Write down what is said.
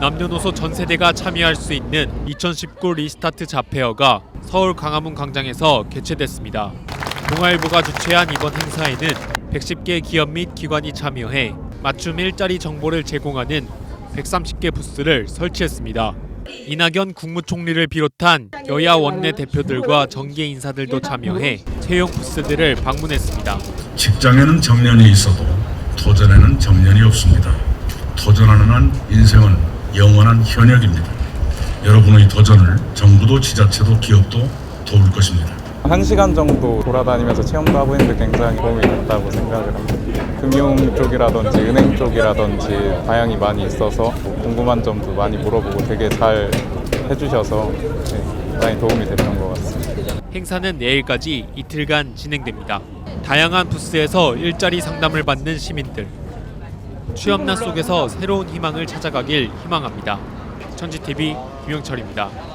남녀노소 전 세대가 참여할 수 있는 2019 리스타트 자페어가 서울 광화문 광장에서 개최됐습니다. 동아일보가 주최한 이번 행사에는 110개 기업 및 기관이 참여해 맞춤 일자리 정보를 제공하는 130개 부스를 설치했습니다. 이낙연 국무총리를 비롯한 여야 원내 대표들과 정계 인사들도 참여해 채용 부스들을 방문했습니다. 직장에는 정년이 있어도 도전에는 정년이 없습니다. 도전하는 한 인생은 영원한 현역입니다. 여러분의 도전을 정부도 지자체도 기업도 도울 것입니다. 한 시간 정도 돌아다니면서 체험도 하고 있는데 굉장히 도움이 됐다고 생각을 합니다. 금융 쪽이라든지 은행 쪽이라든지 다양히 많이 있어서 궁금한 점도 많이 물어보고 되게 잘 해주셔서 네, 많이 도움이 됐던 것 같습니다. 행사는 내일까지 이틀간 진행됩니다. 다양한 부스에서 일자리 상담을 받는 시민들. 취업난 속에서 새로운 희망을 찾아가길 희망합니다. 천지TV 유영철입니다.